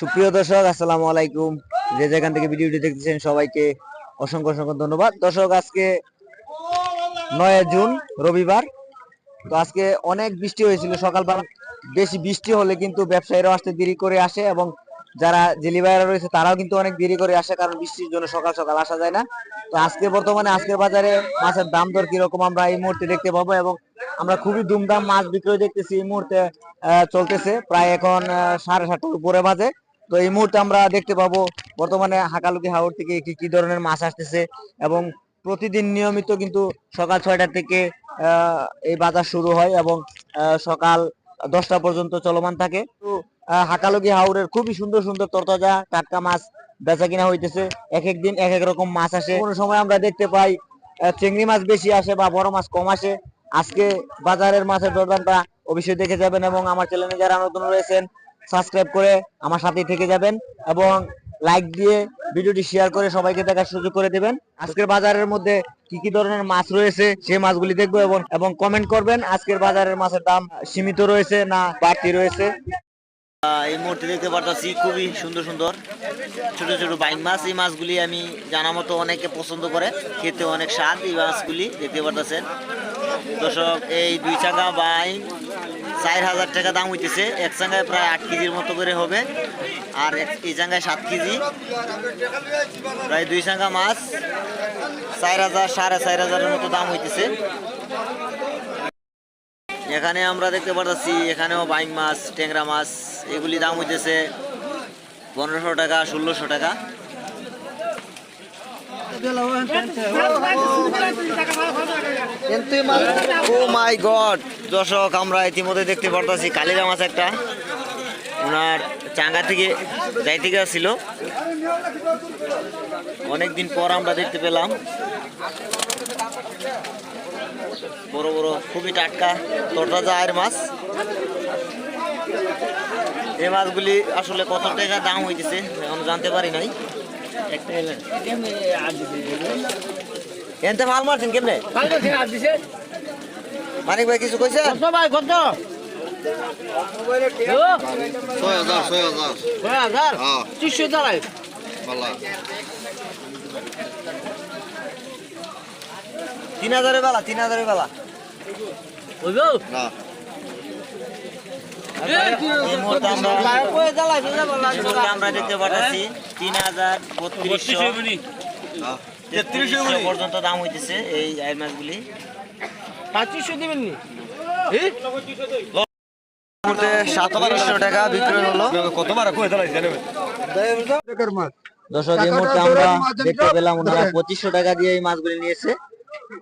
সুপ্রিয় দর্শক, আসসালামু আলাইকুম। যে যেখান থেকে ভিডিওটি দেখতেছেন সবাইকে অসংখ্য অসংখ্য ধন্যবাদ। দর্শক, আজকে নয় জুন, রবিবার। তো আজকে অনেক বৃষ্টি হয়েছিল, সকালবেলা বেশি বৃষ্টি হলে কিন্তু ব্যবসায়ীরাও আসতে দেরি করে আসে এবং যারা জেলি ভাইরা রয়েছে, তারাও কিন্তু অনেক দেরি করে আসে কারণ বৃষ্টির জন্য সকাল সকাল আসা যায় না। তো আজকে বর্তমানে আজকের বাজারে মাছের দাম দর কীরকম আমরা এই মুহূর্তে দেখতে পাবো এবং আমরা খুবই দুমদাম মাছ বিক্রয় দেখতেছি। এই মুহূর্তে চলতেছে। প্রায় এখন সাড়ে সাতটার উপরে বাজে। তো এই মুহূর্তে আমরা দেখতে পাবো বর্তমানে হাকালুকি হাওড় থেকে কি কি ধরনের মাছ আসতেছে এবং প্রতিদিন নিয়মিত কিন্তু সকাল ছয়টা থেকে এই বাজার শুরু হয় এবং সকাল দশটা পর্যন্ত চলমান থাকে। তো হাকালুকি হাওরের খুবই সুন্দর সুন্দর তরতাজা টাটকা মাছ বেচা কিনা হইতেছে। এক এক দিন এক এক রকম মাছ আসে। কোনো সময় আমরা দেখতে পাই চিংড়ি মাছ বেশি আসে বা বড় মাছ কম আসে। আজকে বাজারের মাছের দরদামটা অবশ্যই দেখে যাবেন এবং আমার চ্যানেলে যারা নতুন রয়েছেন সাবস্ক্রাইব করে আমার সাথে থেকে যাবেন এবং লাইক দিয়ে ভিডিওটি শেয়ার করে সবাইকে দেখার সুযোগ করে দেবেন। আজকের বাজারের মধ্যে কি কি ধরনের মাছ রয়েছে সেই মাছগুলি দেখব এবং এবং কমেন্ট করবেন আজকের বাজারের মাছের দাম সীমিত রয়েছে না বাড়তি রয়েছে। এই মুহূর্তে দেখতে পারতাছি খুবই সুন্দর সুন্দর ছোট ছোট বাইং মাছ। এই মাছগুলি আমি জানা মতো অনেকে পছন্দ করে, খেতে অনেক স্বাদ এই মাছগুলি দেখতে পারতেছেন। দর্শক, এই দুই চাঙ্গা বাইং চার হাজার টাকা দাম হইতেছে। এক চাঙ্গায় প্রায় আট কেজির মতো করে হবে। আর এই চাঙ্গায় সাত কেজি। প্রায় দুই চাঙ্গা মাছ চার হাজার, সাড়ে চার হাজারের মতো দাম হইতেছে। এখানে আমরা দেখতে পারতেছি, এখানেও বাইং মাছ, ট্যাংরা মাছ, এগুলি দাম হইতেছে পনেরোশো টাকা, ষোলোশো টাকা। ও মাই গড দর্শক, আমরা ইতিমধ্যে দেখতে পারতেছি কালিরা মাছ একটা। ওনার চাঙ্গা থেকে যাইতে গেছিল অনেকদিন পর আমরা দেখতে পেলাম। বড় বড়, খুবই টাটকা তরতাজা আয়ের মাছ। এই মাছগুলি আসলে কত টাকা দাম হইতেছে এখন জানতে পারি নাই। এনতে মাল মারছেন কেমনে? মানিক ভাই কিছু কইছে ছয় হাজার ছয় হাজার। হ্যাঁ ভালো তিন হাজারের বেলা তিন হাজারের বেলা। না। আমরা দেখতে পাচ্ছি তিন হাজার বত্রিশশো। হ্যাঁ। তেত্রিশশো পর্যন্ত দাম হইতেছে এই আয়ের মাছগুলি। মুহূর্তে সাতত্রিশশো টাকা বিক্রয় হলো। দর্শক এই মুহূর্তে আমরা দেখতে পেলাম ওনারা পঁচিশশো টাকা দিয়ে এই মাছগুলি নিয়েছে।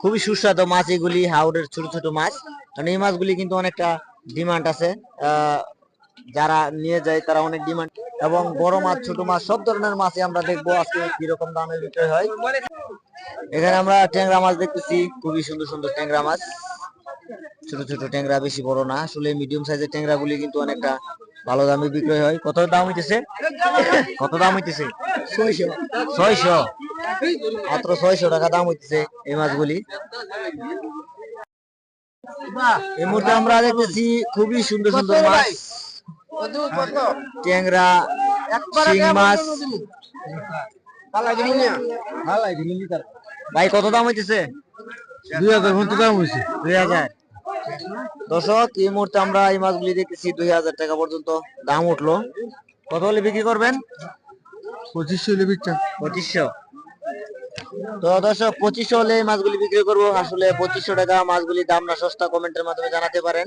খুবই সুস্বাদু মাছ এগুলি হাওড়ের ছোট ছোট মাছ। কারণ এই মাছগুলি কিন্তু অনেকটা ডিমান্ড আছে। আহ, যারা নিয়ে যায় তারা অনেক ডিমান্ড এবং বড় মাছ ছোট মাছ সব ধরনের মাছই আমরা দেখব আজকে কীরকম দামে বিক্রয় হয়। এখানে আমরা ট্যাংরা মাছ দেখতেছি খুবই সুন্দর সুন্দর ট্যাংরা মাছ। ছোট ছোট ট্যাংরা বেশি বড় না। আসলে মিডিয়াম সাইজের ট্যাংরা গুলি কিন্তু অনেকটা ভালো দামে বিক্রয় হয়। কত দাম হইতেছে? কত দাম হইতেছে? ছয়শো। ছয়শো? মাত্র ছয়শো টাকা দাম হইতেছে এই মাছগুলি। এই মুহূর্তে আমরা দেখতেছি খুবই সুন্দর সুন্দর মাছ। ট্যাংরা শিং মাছ। ভাই কত দাম হইতেছে? দুই হাজার পর্যন্ত দাম হয়েছে দুই হাজার। দর্শক এই মুহূর্তে আমরা এই মাছগুলি দেখতেছি দুই হাজার টাকা পর্যন্ত দাম উঠল। কত হলে বিক্রি করবেন? পঁচিশশো হলে বিকটা পঁচিশশো। তো দর্শক পঁচিশশো হলে এই মাছগুলি বিক্রি করব। আসলে পঁচিশশো টাকা মাছগুলি দাম না সস্তা কমেন্টের মাধ্যমে জানাতে পারেন।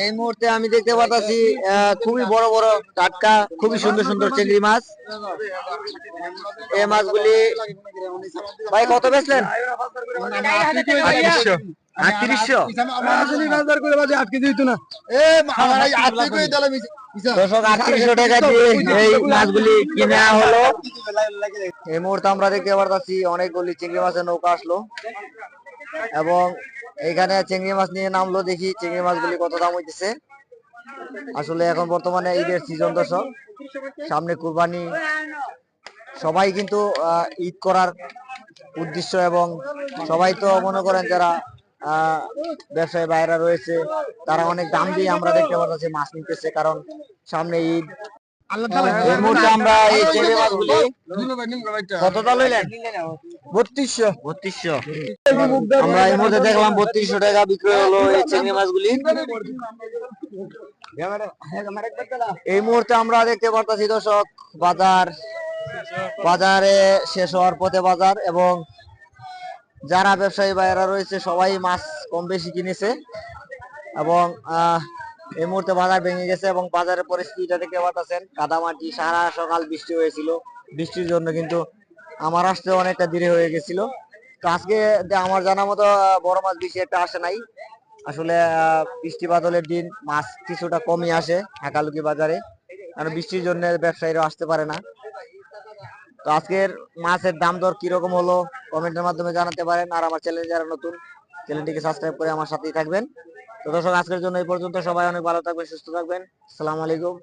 এই মুহূর্তে আমি দেখতে পাচ্ছি আহ, খুবই বড় বড় টাটকা খুবই সুন্দর সুন্দর চিংড়ি মাছ। এই মাছগুলি ভাই কত বেচলেন? এই মুহূর্তে আমরা দেখতে পারতাছি অনেকগুলি চিংড়ি মাছের নৌকা আসলো। এবং এখানে চিংড়ি মাছ নিয়ে নামলো দেখি, চিংড়ি মাছগুলি কত দাম হইতেছে। আসলে এখন বর্তমানে ঈদের সিজন দর্শক, সামনে কুরবানি। সবাই কিন্তু ঈদ করার উদ্দেশ্য এবং সবাই তো মনে করেন যারা ব্যবসায়ী বাইরা রয়েছে, তারা অনেক দাম দিয়ে আমরা দেখতে পাচ্ছি মাছ নিতেছে, কারণ সামনে ঈদ এই মুহূর্তে আমরা এই চিংড়ি মাছগুলি কত দাম লইলেন? বত্রিশশো। বত্রিশশো। আমরা এই মুহূর্তে দেখলাম বত্রিশশো টাকা বিক্রি হলো এই চিংড়ি মাছগুলি। এই মুহূর্তে আমরা দেখতে পারতাছি দর্শক বাজার বাজারে শেষ হওয়ার পথে বাজার এবং যারা ব্যবসায়ী ভাইয়েরা রয়েছে সবাই মাছ কম বেশি কিনেছে এবং আহ, এই মুহূর্তে বাজার ভেঙে গেছে এবং বাজারের পরিস্থিতিটা দেখতে পাচ্ছেন কাদামাটি, সারা সকাল বৃষ্টি হয়েছিল। বৃষ্টির জন্য কিন্তু আমার আসতে অনেকটা দেরি হয়ে গেছিল। তো আজকে আমার জানা মতো বড় মাছ বেশি একটা আসে নাই। আসলে বৃষ্টি বাদলের দিন মাছ কিছুটা কমই আসে হাকালুকি বাজারে। কারণ বৃষ্টির জন্য ব্যবসায়ীরা আসতে পারে না। তো আজকের মাছের দাম দর কীরকম হলো, কমেন্টের মাধ্যমে জানাতে পারেন। আর আমার চ্যানেল যারা নতুন, চ্যানেলটিকে সাবস্ক্রাইব করে আমার সাথেই থাকবেন। তো দর্শক আজকের জন্য এই পর্যন্ত। সবাই অনেক ভালো থাকবেন সুস্থ থাকবেন। সালাম আলাইকুম।